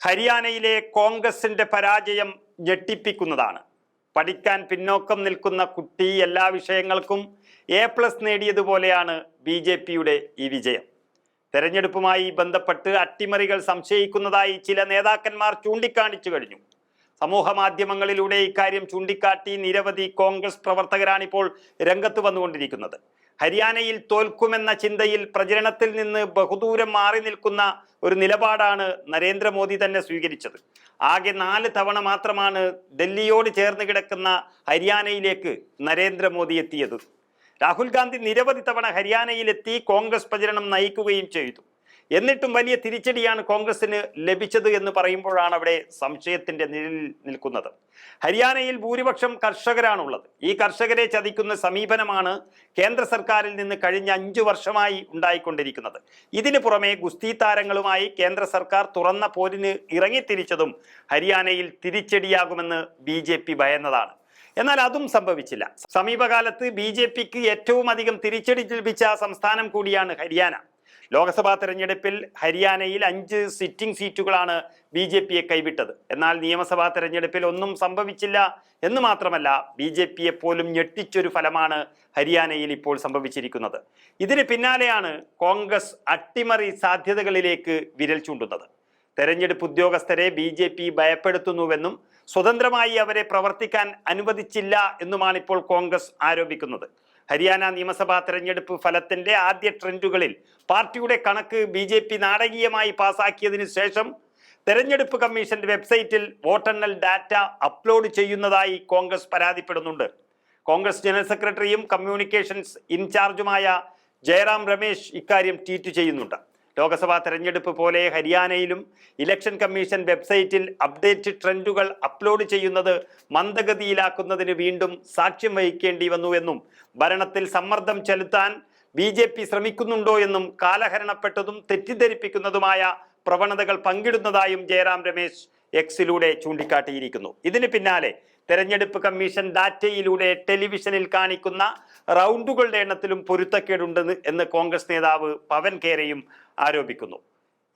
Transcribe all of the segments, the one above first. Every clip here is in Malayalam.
ഹരിയാനയിലെ കോൺഗ്രസിന്റെ പരാജയം ഞെട്ടിപ്പിക്കുന്നതാണ്. പഠിക്കാൻ പിന്നോക്കം നിൽക്കുന്ന കുട്ടി എല്ലാ വിഷയങ്ങൾക്കും എ പ്ലസ് നേടിയതുപോലെയാണ് ബി ജെ പിയുടെ ഈ വിജയം. തെരഞ്ഞെടുപ്പുമായി ബന്ധപ്പെട്ട് അട്ടിമറികൾ സംശയിക്കുന്നതായി ചില നേതാക്കന്മാർ ചൂണ്ടിക്കാണിച്ചു കഴിഞ്ഞു. സമൂഹ മാധ്യമങ്ങളിലൂടെ ഇക്കാര്യം ചൂണ്ടിക്കാട്ടി നിരവധി കോൺഗ്രസ് പ്രവർത്തകരാണിപ്പോൾ രംഗത്ത് വന്നുകൊണ്ടിരിക്കുന്നത്. ഹരിയാനയിൽ തോൽക്കുമെന്ന ചിന്തയിൽ പ്രചരണത്തിൽ നിന്ന് ബഹുദൂരം മാറി നിൽക്കുന്ന ഒരു നിലപാടാണ് നരേന്ദ്രമോദി തന്നെ സ്വീകരിച്ചത്. ആകെ നാല് തവണ മാത്രമാണ് ഡൽഹിയോട് ചേർന്ന് കിടക്കുന്ന ഹരിയാനയിലേക്ക് നരേന്ദ്രമോദി എത്തിയത്. രാഹുൽ ഗാന്ധി നിരവധി തവണ ഹരിയാനയിലെത്തി കോൺഗ്രസ് പ്രചരണം നയിക്കുകയും ചെയ്തു. എന്നിട്ടും വലിയ തിരിച്ചടിയാണ് കോൺഗ്രസിന് ലഭിച്ചത് എന്ന് പറയുമ്പോഴാണ് അവിടെ സംശയത്തിന്റെ നിഴലിൽ നിൽക്കുന്നത്. ഹരിയാനയിൽ ഭൂരിപക്ഷം കർഷകരാണുള്ളത്. ഈ കർഷകരെ ചതിക്കുന്ന സമീപനമാണ് കേന്ദ്ര സർക്കാരിൽ നിന്ന് കഴിഞ്ഞ അഞ്ചു വർഷമായി ഉണ്ടായിക്കൊണ്ടിരിക്കുന്നത്. ഇതിന് പുറമെ ഗുസ്തി താരങ്ങളുമായി കേന്ദ്ര സർക്കാർ തുറന്ന പോരിന് ഇറങ്ങിത്തിരിച്ചതും ഹരിയാനയിൽ തിരിച്ചടിയാകുമെന്ന് ബി ജെ പി ഭയന്നതാണ്. എന്നാൽ അതും സംഭവിച്ചില്ല. സമീപകാലത്ത് ബി ജെ പിക്ക് ഏറ്റവും അധികം തിരിച്ചടി ലഭിച്ച സംസ്ഥാനം കൂടിയാണ് ഹരിയാന. ലോക്സഭാ തെരഞ്ഞെടുപ്പിൽ ഹരിയാനയിൽ അഞ്ച് സിറ്റിംഗ് സീറ്റുകളാണ് ബി ജെ പിയെ കൈവിട്ടത്. എന്നാൽ നിയമസഭാ തെരഞ്ഞെടുപ്പിൽ ഒന്നും സംഭവിച്ചില്ല എന്ന് മാത്രമല്ല ബി ജെ പിയെ പോലും ഞെട്ടിച്ചൊരു ഫലമാണ് ഹരിയാനയിൽ ഇപ്പോൾ സംഭവിച്ചിരിക്കുന്നത്. ഇതിന് പിന്നാലെയാണ് കോൺഗ്രസ് അട്ടിമറി സാധ്യതകളിലേക്ക് വിരൽ ചൂണ്ടുന്നത്. തെരഞ്ഞെടുപ്പ് ഉദ്യോഗസ്ഥരെ ബി ജെ പി ഭയപ്പെടുത്തുന്നുവെന്നും സ്വതന്ത്രമായി അവരെ പ്രവർത്തിക്കാൻ അനുവദിച്ചില്ല എന്നുമാണ് ഇപ്പോൾ കോൺഗ്രസ് ആരോപിക്കുന്നത്. ഹരിയാന നിയമസഭാ തെരഞ്ഞെടുപ്പ് ഫലത്തിന്റെ ആദ്യ ട്രെൻഡുകളിൽ പാർട്ടിയുടെ കണക്ക് ബി ജെ പി നാടകീയമായി പാസാക്കിയതിനു ശേഷം തെരഞ്ഞെടുപ്പ് കമ്മീഷന്റെ വെബ്സൈറ്റിൽ വോട്ടെണ്ണൽ ഡാറ്റ അപ്ലോഡ് ചെയ്യുന്നതായി കോൺഗ്രസ് പരാതിപ്പെടുന്നുണ്ട്. കോൺഗ്രസ് ജനറൽ സെക്രട്ടറിയും കമ്മ്യൂണിക്കേഷൻസ് ഇൻചാർജുമായ ജയറാം രമേശ് ഇക്കാര്യം ട്വീറ്റ് ചെയ്യുന്നുണ്ട്. ലോക്സഭാ തെരഞ്ഞെടുപ്പ് പോലെ ഹരിയാനയിലും ഇലക്ഷൻ കമ്മീഷൻ വെബ്സൈറ്റിൽ അപ്ഡേറ്റ് ട്രെൻഡുകൾ അപ്ലോഡ് ചെയ്യുന്നത് മന്ദഗതിയിലാക്കുന്നതിന് വീണ്ടും സാക്ഷ്യം വഹിക്കേണ്ടി വന്നുവെന്നും ഭരണത്തിൽ സമ്മർദ്ദം ചെലുത്താൻ ബി ജെ പി ശ്രമിക്കുന്നുണ്ടോ എന്നും കാലഹരണപ്പെട്ടതും തെറ്റിദ്ധരിപ്പിക്കുന്നതുമായ പ്രവണതകൾ പങ്കിടുന്നതായും ജയറാം രമേശ് എക്സിലൂടെ ചൂണ്ടിക്കാട്ടിയിരിക്കുന്നു. ഇതിന് പിന്നാലെ തെരഞ്ഞെടുപ്പ് കമ്മീഷൻ ഡാറ്റയിലൂടെ ടെലിവിഷനിൽ കാണിക്കുന്ന റൗണ്ടുകളുടെ എണ്ണത്തിലും പൊരുത്തക്കേടുണ്ടെന്ന് എന്ന് കോൺഗ്രസ് നേതാവ് പവൻ കേരയും ആരോപിക്കുന്നു.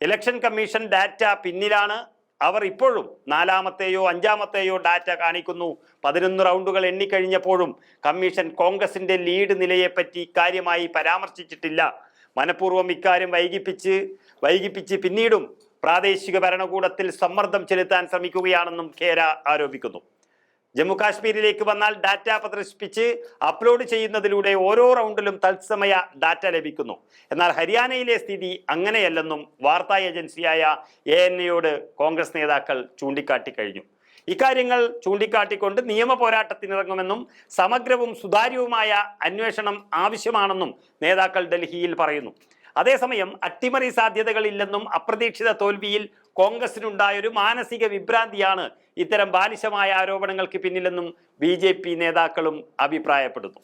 ഇലക്ഷൻ കമ്മീഷൻ ഡാറ്റ പിന്നിലാണ്. അവർ ഇപ്പോഴും നാലാമത്തെയോ അഞ്ചാമത്തെയോ ഡാറ്റ കാണിക്കുന്നു. പതിനൊന്ന് റൗണ്ടുകൾ എണ്ണിക്കഴിഞ്ഞപ്പോഴും കമ്മീഷൻ കോൺഗ്രസിന്റെ ലീഡ് നിലയെപ്പറ്റി കാര്യമായി പരാമർശിച്ചിട്ടില്ല. മനഃപൂർവം ഇക്കാര്യം വൈകിപ്പിച്ച് വൈകിപ്പിച്ച് പിന്നീടും പ്രാദേശിക ഭരണകൂടത്തിൽ സമ്മർദ്ദം ചെലുത്താൻ ശ്രമിക്കുകയാണെന്നും ഖേര ആരോപിക്കുന്നു. ജമ്മു കാശ്മീരിലേക്ക് വന്നാൽ ഡാറ്റ പ്രദർശിപ്പിച്ച് അപ്ലോഡ് ചെയ്യുന്നതിലൂടെ ഓരോ റൗണ്ടിലും തത്സമയ ഡാറ്റ ലഭിക്കുന്നു. എന്നാൽ ഹരിയാനയിലെ സ്ഥിതി അങ്ങനെയല്ലെന്നും വാർത്താ ഏജൻസിയായ എ എൻ എയോട് കോൺഗ്രസ് നേതാക്കൾ ചൂണ്ടിക്കാട്ടി കഴിഞ്ഞു. ഇക്കാര്യങ്ങൾ ചൂണ്ടിക്കാട്ടിക്കൊണ്ട് നിയമ പോരാട്ടത്തിനിറങ്ങുമെന്നും സമഗ്രവും സുതാര്യവുമായ അന്വേഷണം ആവശ്യമാണെന്നും നേതാക്കൾ ഡൽഹിയിൽ പറയുന്നു. അതേസമയം അട്ടിമറി സാധ്യതകളില്ലെന്നും അപ്രതീക്ഷിത തോൽവിയിൽ കോൺഗ്രസിനുണ്ടായൊരു മാനസിക വിഭ്രാന്തിയാണ് ഇത്തരം ബാലിശമായ ആരോപണങ്ങൾക്ക് പിന്നിലെന്നും ബി നേതാക്കളും അഭിപ്രായപ്പെടുന്നു.